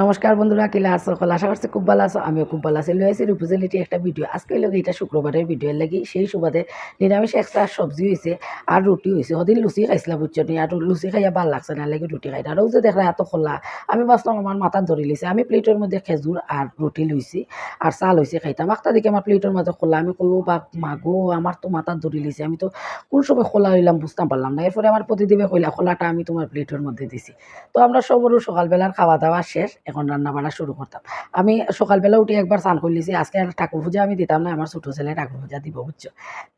নমস্কার বন্ধুরা, কিলা আছো? কল আশা করছি খুব ভালো আছো। আমিও খুব ভালো আছি। লয়ে আসি রিপ্রেজেন্টেটিভ একটা ভিডিও আজকে লোক এটা শুক্রবারের ভিডিও লাগি সেই সুবাদে নিরামিষ এক্সট্রা সবজি হয়েছে আর রুটি হয়েছে ওদিন লুচি খাইছিলাম বুঝছ আর লুচি খাইয়া ভালো লাগছে না, লাগে রুটি খাই। আর যে দেখলা এত খোলা। আমি ভাবলাম আমার মাথা ধরি লিছে। আমি প্লেটের মধ্যে খেজুর আর রুটি লইছি আর চাল হয়েছে খাইতাম একটা দিকে আমার প্লেটের মধ্যে খোলা? আমি কইব বা মাগো আমার তো মাথা ধরি লিছে। আমি তো কোন সময় খোলা হইলাম বুঝতাম পারলাম না। এরপরে আমার প্রতিদিনে কইলা খোলাটা আমি তোমার প্লেটের মধ্যে দিছি। তো আমরা সবরও সকালবেলার খাওয়া দাওয়া শেষ। এখন রান্না বান্না শুরু করতাম। আমি সকালবেলা উঠে একবার স্নান করলিছি আজকে আর ঠাকুর পূজা আমি দিতাম না, আমার ছোটো ছেলে ঠাকুর পূজা দিব, বুঝছ?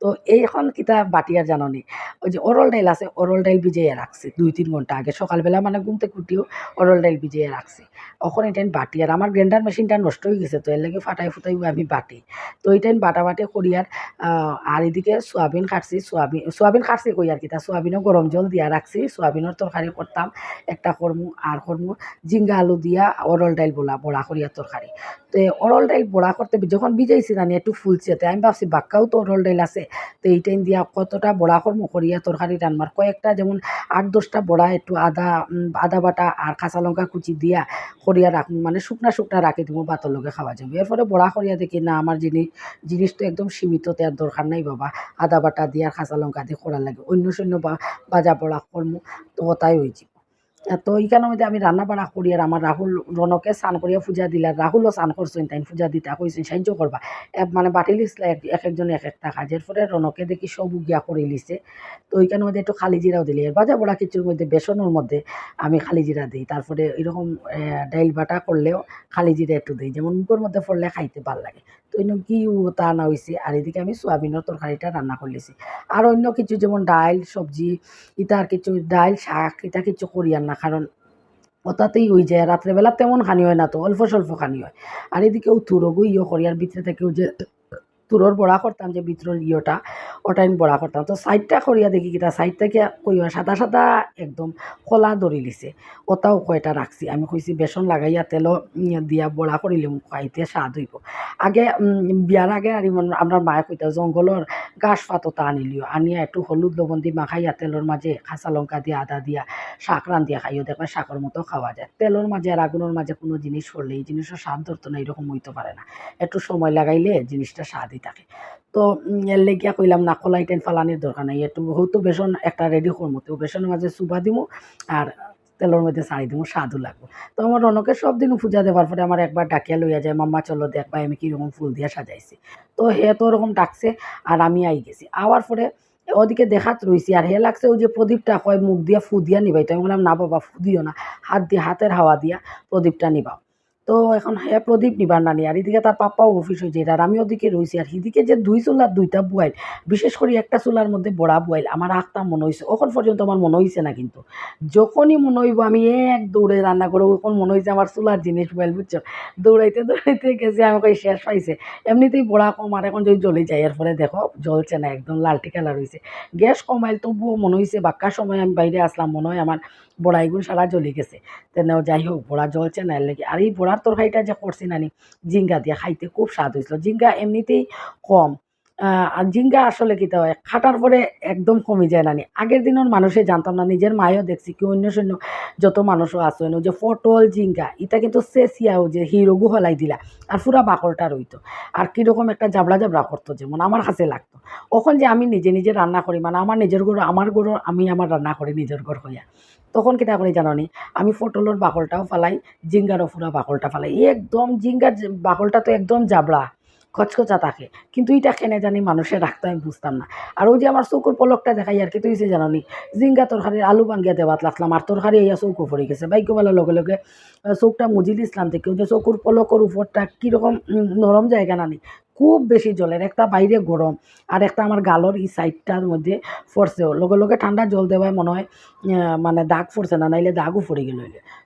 তো এইখন কিতা বাটিয়ার জাননি, ওই যে অরল ডাইল আছে, অরল ডাইল ভিজিয়ে রাখছি দুই তিন ঘণ্টা আগে। সকালবেলা মানে ঘুমতে কুটিও অরল ডাইল ভিজিয়ে রাখছি। এখন এটাই বাটি আর আমার গ্রাইন্ডার মেশিনটা নষ্ট হয়ে গেছে, তো এর লাগে ফাটাই ফুটাই আমি বাটি। তো এইটাই বাটা বাটি করি আর আর এদিকে সোয়াবিন কাটছি সোয়াবিন সোয়াবিন কাটছি কই আর কিতা, সোয়াবিনও গরম জল দিয়া রাখছি, সোয়াবিনের তরকারি করতাম, একটা কর্মু, আর কর্মু জিঙ্গা আলু দিয়া অরল ডাইল বলা বড়া করিয়া তরকারি তো অরল ডাইল বড়া করতে যখন ভিজাইছি না একটু ফুলছে তো আমি ভাবছি বাক্কাও তো অরল ডাইল আছে। তো এই টাইম দিয়া কতটা বড়া কর্ম করিয়া তরকারি রান্নার কয়েকটা যেমন আট দশটা বড়া একটু আদা আদা বাটা আর কাঁচা লঙ্কা কুচি দিয়া করিয়া রাখ মানে শুকনা শুকনা রাখি দিব ভাতের লগে খাওয়া যাবে। এরপরে বড়া করিয়া দেখি না আমার জিনিস জিনিস তো একদম সীমিত তার দরকার নাই বাবা। আদা বাটা দিয়ে আর কাঁচা লঙ্কা দিয়ে করা লাগে। অন্য শূন্য বাজা বড়া কর্ম তো তাই হয়েছে তো এইখানে মধ্যে আমি রান্না বাড়া করি আর আমার রাহুল রনকে স্নান করিয়া পূজা দিলা রাহুলও স্নান করছেন তাই পূজা দিতে কইছেন সাহায্য করবা মানে বাটি লিসলা এক এক একজন এক একটা কাজের পরে রনকে দেখি সব গিয়া করে লিছে। তো ওইখানে মধ্যে একটু খালি জিরাও দিলি। আর বাজা বড়া কিছুর মধ্যে বেসনের মধ্যে আমি খালি জিরা দিই তারপরে এরকম ডাইল বাটা করলেও খালি জিরা একটু দিই যেমন মুখের মধ্যে পড়লে খাইতে ভালো লাগে। অন্য কি তা না হয়েছে আর এদিকে আমি সোয়াবিনের তরকারিটা রান্না করলেছি আর অন্য কিছু যেমন ডাইল সবজি ইতার কিছু, ডাইল শাক, ইটা কিছু করি আর না, কারণ ওটাতেই হয়ে যায়। রাত্রেবেলা তেমন খানি হয় না তো, অল্প স্বল্প খানি হয়। আর এদিকেও তুরগু ইয়ে করি, আর ভিতরে থেকেও যে তুরোর বড়া করতাম যে ভিতরের ইয়েটা, ওটা আমি বড়া করতাম। তো সাইডটা করিয়া দেখি কিটা সাইড থেকে কইয়া সাদা সাদা একদম কলা ধরি লিছে। ওটাও কয়টা রাখছি আমি কইছি বেসন লাগাইয়া তেল দিয়া বড়া করিলে খাইতে স্বাদ হইব। আগে বিয়ার আগে আর আমার মায়ে কইতা জঙ্গলের গাছ পাততা আনিলিও আনিয়া একটু হলুদ লবণ দি মাখাইয়া তেলের মাঝে কাঁচা লঙ্কা দিয়া, আদা দিয়া, শাক রান্ধিয়া খাইও দেখবে শাকের মতো খাওয়া যায়। তেলের মাঝে আর আগুনের মাঝে কোনো জিনিস করলে এই জিনিসের স্বাদ ধরতো না এরকম হইতে পারে না। একটু সময় লাগাইলে জিনিসটা স্বাদই থাকে তো লেগিয়া কইলাম না কলাই টেন ফালানির দরকার নাই। একটু হয়তো বেসন একটা রেডি করব তো বেসনের মাঝে চুবা দিমু আর তেলের মধ্যে ছাড়ি দিব স্বাদও লাগবো। তো আমার রনকে সব দিন পূজা দেওয়ার পরে আমার একবার ডাকিয়া লইয়া যায় মাম্মা চলো দেখবা আমি কীরকম ফুল দিয়া সাজাইছি। তো হে তো ওরকম ডাকছে আর আমি আই গেছি। আওয়ার পরে ওদিকে দেখাত রইছি আর হে লাগছে ওই যে প্রদীপটা কয়, মুখ দিয়া ফু দিয়া নিবাই। তো, আমি বললাম না বাবা, ফু দিও না। হাত দিয়ে হাতের হাওয়া দিয়া প্রদীপটা নিবাও। তো এখন হে প্রদীপ নিবার নানি, আর এদিকে তার পাপ্পাও অফিস হয়েছে আর আমি ওদিকে রয়েছি, আর এদিকে যে দুই চুলার দুইটা বুয়াইল বিশেষ করে একটা চুলার মধ্যে বড়া বুয়াইল আমার আখটা মনে হয়েছে ওখন পর্যন্ত আমার মনে হয়েছে না কিন্তু, যখনই মনে হইব আমি এক দৌড়ে রান্না করে ওখন মনে হয়েছে আমার চুলার জিনিস বুয়াইল বুঝছ? দৌড়াইতে দৌড়াইতে গেছে, আমাকে শেষ পাইছে, এমনিতেই বড়া কম, আর এখন যদি জ্বলে যায়, এরপরে দেখো, জ্বলছে না, একদম লালটি কালার হয়েছে গ্যাস কমাইল, তবুও মনে হয়েছে বাক্কার সময় আমি বাইরে আসলাম, মনে হয় আমার বড়াইগুলো সারা জ্বলে গেছে তেনে যাই হোক, বড়া জ্বলছে না, এর লেগে, আর এই বড়ার তরকারিটা যে করছি নানি জিঙ্গা দিয়ে, খাইতে খুব স্বাদ হয়েছিল জিঙ্গা এমনিতেই কম। আর জিঙ্গা আসলে কী হয় খাটার পরে একদম কমে যায় নানি। আগের দিনের মানুষে জানতাম না, নিজের মায়েও দেখছি কি অন্য শূন্য যত মানুষও আসেন যে পটল জিঙ্গা এটা কিন্তু চেঁচিয়াও যে হিরোগু হলাই দিলা, আর পুরা বাকলটা রইতো আর কীরকম একটা জাবড়া জাবড়া করতো যেমন আমার কাছে লাগতো। তখন যে আমি নিজে নিজে রান্না করি মানে আমার নিজের গরু আমার গরু আমি আমার রান্না করি নিজের ঘর হইয়া। তখন কিতা করি জানো আমি পটলের বাকলটাও ফালাই জিঙ্গারও পুরা বাকলটা ফালাই। একদম জিঙ্গার বাকলটা তো একদম জাবড়া, খচখচা থাকে। কিন্তু এটা কেনে জানি মানুষের রাখতো আমি বুঝতাম না। আর ওই যে আমার চৌকুর পলকটা দেখাই আর কি, তুই জানো নি, জিঙ্গা তরকারির আলু ভাঙ্গিয়া দেওয়াত লাগলাম। আর তরকারি ইয়া চৌকো পড়ে গেছে। বাইক বেলার লগে লগে চৌকটা মুজি দিছিলাম থেকে যে চৌকুর পলকর উপরটা কীরকম নরম জায়গা নানি খুব বেশি জলের, একটা বাইরে গরম আর একটা আমার গালর এই সাইডটার মধ্যে পড়ছেও লগে লগে ঠান্ডা জল দেওয়ায় মনে হয় মানে দাগ ফরছে না, নাইলে দাগও ফরে গেল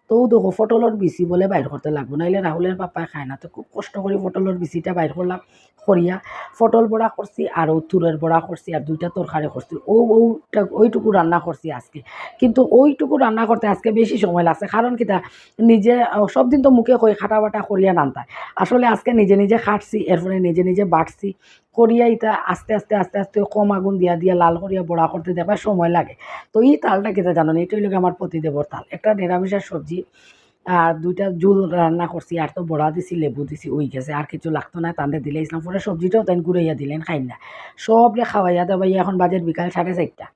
তো দেখো ফটলর বিচি বলে বাইর করতে লাগবো, নাইলে রাহুলের পাপায় খায় না। তো খুব কষ্ট করে ফটলর বিচিটা বাইর করলাম। করিয়া পটল বড়া করছি আর ও তুরের বড়া করছি আর দুইটা তরকারি করছি ও ওইটা ওইটুকু রান্না করছি আজকে। কিন্তু ওইটুকু রান্না করতে আজকে বেশি সময় লাগছে। কারণ কিটা নিজে সব দিন তো মুখে কই খাটা বাটা করিয়া নানতায় আসলে আজকে নিজে নিজে খাটছি, এরপরে নিজে নিজে বাটছি। করিয়া ইটা আস্তে আস্তে আস্তে আস্তে কম আগুন দিয়া দিয়া, লাল করিয়া বড়া করতে দেবার সময় লাগে। তো এই তালটা কেটে জানো না এটাই লোক আমার প্রতিদেবর তাল। একটা নিরামিষের সবজি আর দুইটা জুল রান্না করছি, আর তো বড়া দিছি, লেবু দিছি, ওই গেছে, আর কিছু লাগতো না, তান্দে দিলে ইসলামপুরে সবজিটাও তাই ঘুরাইয়া দিলেন খাই না। সবরে খাওয়াইয়া দাওয়াইয়া এখন বাজেট বিকাল সাড়ে চারটা।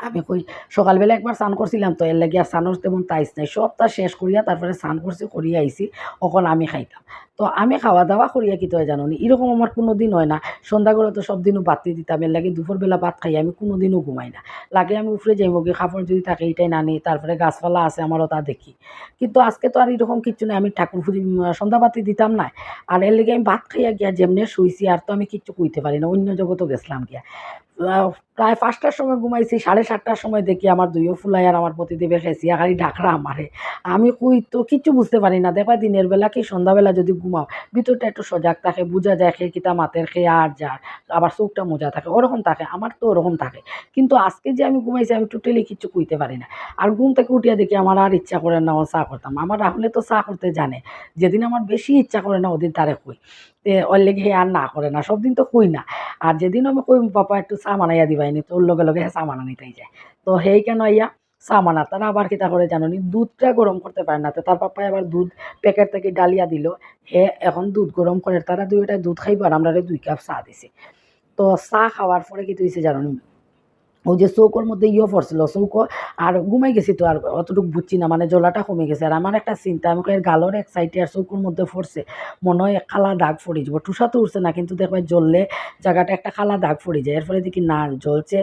আমি কই, সকালবেলা একবার স্নান করছিলাম তো, এর লাগি আর স্নানোর তেমন তাইস নাই, সবটা শেষ করিয়া তারপরে স্নান করছি, করিয়া আইছি, অকল আমি খাইতাম। তো আমি খাওয়া দাওয়া করিয়া কি তো জানো নি এরকম আমার কোনো দিন হয় না। সন্ধ্যা করে তো সব দিনও বাতি দিতাম। এর লাগে দুপুরবেলা ভাত খাই, আমি কোনো দিনও ঘুমাই না। লাগে আমি উফরে যাইব কি কাপড় যদি থাকে এটাই নানি তারপরে গাছপালা আছে আমারও তা দেখি। কিন্তু আজকে তো আর এরকম কিচ্ছু নাই। আমি ঠাকুর ফুজি সন্ধ্যা বাতি দিতাম না। আর এর লেগে আমি ভাত খাইয়া গিয়া যেমনি শুইছি, আর তো আমি কিচ্ছু কইতে পারি না। অন্য জগতও গেছিলাম গিয়া। প্রায় পাঁচটার সময় ঘুমাইছি, সাড়ে সাতটার সময় দেখি আমার দুইও ফুলাই আর আমার প্রতিদেবে খেয়েছি খালি ঢাকরা আমারে। আমি কই তো কিচ্ছু বুঝতে পারি না। দেখবা দিনের বেলা কি সন্ধ্যাবেলা যদি ঘুমাও। ভিতরটা একটু সজাগ থাকে, বোঝা যায় খেয়ে কিতা মাতের খেয়ে আর যার। আবার চোখটা মোজা থাকে, ওরকম থাকে, আমার তো ওরকম থাকে। কিন্তু আজকে যে আমি ঘুমাইছি, আমি টোটালি কিচ্ছু কইতে পারি না। আর ঘুম থেকে উঠিয়া দেখি আমার আর ইচ্ছা করে না ও চা করতাম। আমার রাহুলে তো চা করতে জানে। যেদিন আমার বেশি ইচ্ছা করে না, ওদিন তারে কই। তে ওর লেগে আর না করে না, সব দিন তো কই না। আর যেদিন আমি কই বাবা, একটু চা বানাইয়া দিবাইনি। তোর লগে লগে হে চা বানানিতেই যায়। তো সেই কেন ইয়া বানা তারা আবার কি তা করে জানি দুধটা গরম করতে পারে না। তো তার পাপাই আবার দুধ প্যাকেট থেকে ডালিয়া দিল। হে, এখন দুধ গরম করে তারা দুইটা দুধ খাইবার আমরা দুই কাপ চা দিছি। তো চা খাওয়ার পরে কি তুইছে জানোনি? ওই যে চৌকোর মধ্যে ইয়ে পড়ছিল, চৌকো আর ঘুমাই গেছি তো, আর অতটুকু বুঝছি না মানে জলাটা কমে গেছে। আর আমার একটা চিন্তা, আমি এর গালোর এক সাইডে আর চৌকোর মধ্যে পড়ছে, মনে হয় কালা দাগ পড়ে যাব। টুসা তো উঠছে না, কিন্তু দেখবে জ্বললে জায়গাটা একটা কালা দাগ পড়ে যায়। এর ফলে দেখি না, জ্বলছে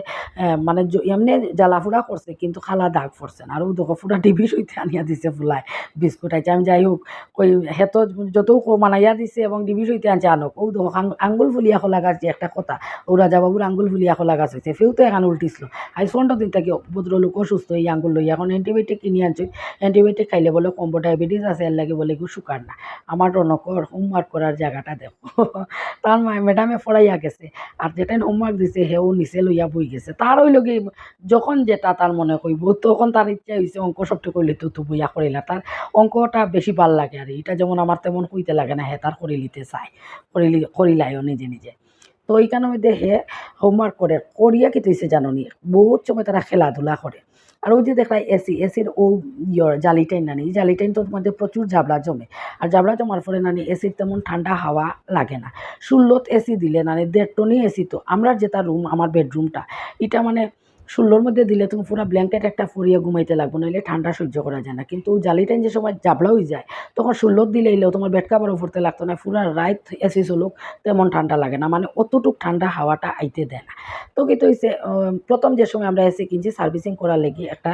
মানে এমনি জ্বালা ফুড়া করছে, কিন্তু কালা দাগ পড়ছে না। আর ও দেখো ফুটা ডিবি সইতে আনিয়া দিছে ফুলায়, বিস্কুট আইছে। আমি যাই হোক, কই হেত যত মানাইয়া দিছে এবং ডিবি সইতে আনছে আনক। ও দেখো আঙ্গুল ফুলিয়া খোলা গাছ একটা কথা ও রাজাবাবুর আঙ্গুল ফুলিয়া খোলা গাছ হয়েছে ফেউ তো এখন উল্টিছিল আজ পনেরো দিন থেকে ভদ্রলোক অসুস্থ, এই আঙ্গুল লই এখন অ্যান্টিবায়োটিক কিনে আনছি। অ্যান্টিবায়োটিক খাইলে বলে কম্বো ডায়াবেটিস আছে, এর লাগে বলে শুকার না। আমার রনকর হোমওয়ার্ক করার জায়গাটা দেখো। তার ম্যাডামে পড়াইয়া গেছে, আর যেটা হোমওয়ার্ক দিছে হেও নিচে লইয়া বই গেছে। তার ওই লগে যখন যেটা তার মনে কইব, তখন তার ইচ্ছা হয়েছে অঙ্ক সবটি করলে তো তো বইয়া করিলা তার অঙ্কটা বেশি ভালো লাগে আর এটা যেমন আমার তেমন কইতে লাগে না, হে তার করিলিতে চায়। করিলি করিলাইও নিজে নিজে। তো ওইখানের ওই দেখে হোমওয়ার্ক করে, করিয়া কি তুইছে জানো নি বহুত সময় তারা খেলাধুলা করে। আর ওই যে দেখলাই এসি, এসির ও ইয়র জালিটাইন নানি জালিটাইন তোর মধ্যে প্রচুর জাবলা জমে। আর জাবলা জমার ফলে নানি এসির তেমন ঠান্ডা হাওয়া লাগে না। ষোলোত এসি দিলে নানি দেড় টনই এসি তো। আমরা যেটা রুম আমার বেডরুমটা এটা মানে ষোলোর মধ্যে দিলে তুমি পুরো ব্ল্যাঙ্কেট একটা ফুরিয়ে ঘুমাইতে লাগবো নইলে ঠান্ডা সহ্য করা যায় না। কিন্তু জালিটাইন যে সময় জাবলা হয়ে যায় তখন ষোলোর দিলে এলেও তোমার বেড কাভার উপরতে লাগতো না পুরা রাত এসি চলুক তেমন ঠান্ডা লাগে না মানে অতটুক ঠান্ডা হাওয়াটা আইতে দেয় না। তো কি তো হইছে আহ, প্রথম যে সময় আমরা এসে কিনছি সার্ভিসিং করার লেগে একটা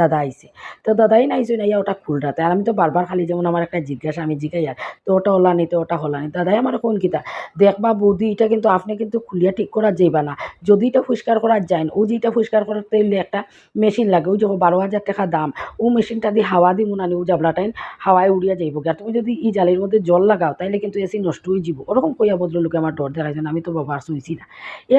দাদা আইছে। তো দাদাই নাইছে না ইয়া ওটা খুলরাতে আর আমি তো বারবার খালি যেমন আমার একটা জিজ্ঞাসা আমি জিজ্ঞাই আর তো ওটা হলানি তো ওটা হলানি দাদাই আমার কোন কিতা দেখবা বৌদি এটা কিন্তু আপনি কিন্তু খুলিয়া ঠিক করা যাইবা না। যদি এটা পরিষ্কার করা যায় না ও যেটা পরিষ্কার করতে হইলে একটা মেশিন লাগে। ওই যে বারো হাজার টাকা দাম। ও মেশিনটা দিয়ে হাওয়া দিব না ও জাবলাটাইন হাওয়ায় উড়িয়া যাইব আর তুমি যদি ই জালির মধ্যে জল লাগাও, তাইলে কিন্তু এসি নষ্ট হয়ে যাব ওরকম কইয়া ভদ্রলোকে আমার ডর দেখাইছেন আমি তো বাবার শুইছি না।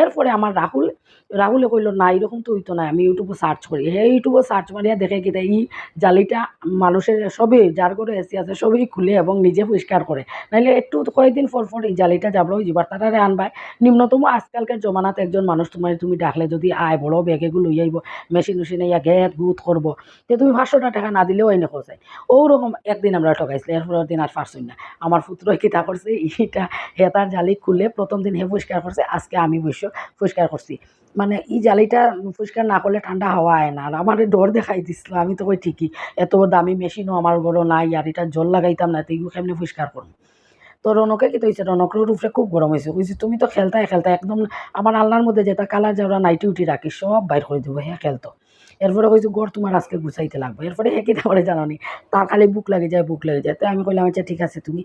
এরপরে আমার রাহুল, রাহুলে কইলো, না, এরকম তো হইতো না, আমি ইউটিউবে সার্চ করি। হে, ইউটিউবে সার্চ মারিয়া দেখে কি ই জালিটা মানুষের সবই যার করে এসি আছে, সবই খুলে এবং নিজে পরিষ্কার করে। নাইলে একটু কয়েকদিন পর পর এই জালিটা যাবলো হয়ে যাবার তারারে আনবাই। নিম্নতম আজকালকার জমানাতে একজন মানুষ তোমার তুমি ডাকলে যদি আয় বড় ব্যাগেগুলো লই আইব মেশিন মেশিনে ইয়া গেট গুত করব তে তুমি পাঁচশোটা টাকা না দিলেও এনে খোঁজাই ওরকম একদিন আমরা ঠকাইছিলাম এরপরের দিন আর পারছই না। আমার পুত্র কিতা করছে ইটা হে তার জালি খুলে প্রথম দিন হে পরিষ্কার করছে আজকে আমি বসে পরিষ্কার করছি মানে এই জালিটা পরিষ্কার না করলে ঠান্ডা হাওয়া আয় না আর আমার ডর দেখাই দিছিল আমি তো কই ঠিকই। এত দামি মেশিনও আমার বড় নাই আর এটা জল লাগাইতাম না, তো এগুলো কেমনি পরিষ্কার করব তো রনকে কি হয়েছে রনকের উপরে খুব গরম হয়েছে বুঝছি তুমি তো খেলতাই খেলতা একদম আমার আল্লাহর মধ্যে যেটা কালার যাওয়া নাইটি উঠি রাখি সব বাইর করে দেবো হ্যাঁ খেলতো এরপরে কইছে গড় তোমার আজকে গুছাইতে লাগবে। এরপরে হ্যাঁ কিনা করে জানানি, তার খালি বুক লাগে যায়, বুক লেগে যায়। তো আমি কইলাম আচ্ছা ঠিক আছে, তুমি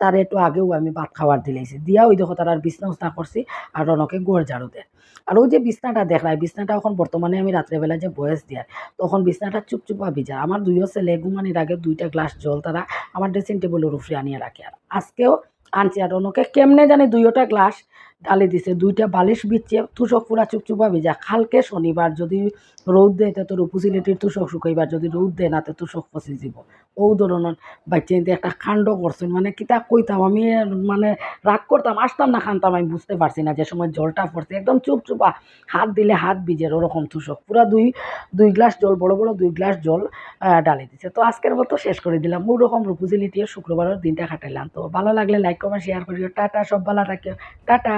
তার একটু আগেও আমি ভাত খাবার দিলাইছি দিয়া ওই দেখো, তার আর বিছনা উছনা করছি আর রনকে গোড় ঝাড়ু দেয় আর ওই যে বিছনাটা দেখলাই বিছনাটা এখন বর্তমানে আমি রাত্রেবেলা যে বয়স দিয়ার তখন বিছনাটা চুপচুপা ভিজা আমার দুইও ছেলে, ঘুমানির আগে দুইটা গ্লাস জল তারা আমার ড্রেসিং টেবিলের উপরে আনিয়ে রাখে। আর আজকেও আনছি, আর রনকে কেমনে জানি দুইটা গ্লাস ডালি দিছে, দুইটা বালিশ বিচ্ছে তুষক পুরা চুপচুপা ভিজা খালকে শনিবার যদি রৌদ দেয় তো রূপুসিলিটির তুষক শুকাইবার, যদি রৌদ দেয় না তো তুষক পচি যাব। ও ধরনের বাচ্চা একটা কাণ্ড করছেন মানে কিতা কইতাম আমি মানে রাগ করতাম, আসতাম না খানতাম, আমি বুঝতে পারছি না যে সময় জলটা পড়ছে, একদম চুপচুপা হাত দিলে হাত ভিজে ওরকম তুষক, পুরা দুই দুই গ্লাস জল, বড় বড় দুই গ্লাস জল ডালি দিছে। তো আজকের মতো শেষ করে দিলাম, ওরকম রূপুজিলিটিও শুক্রবারের দিনটা কাটাইলাম। তো ভালো লাগলে লাইক কমেন্ট শেয়ার করিও। টাটা, সব ভালো থাকিও টাটা।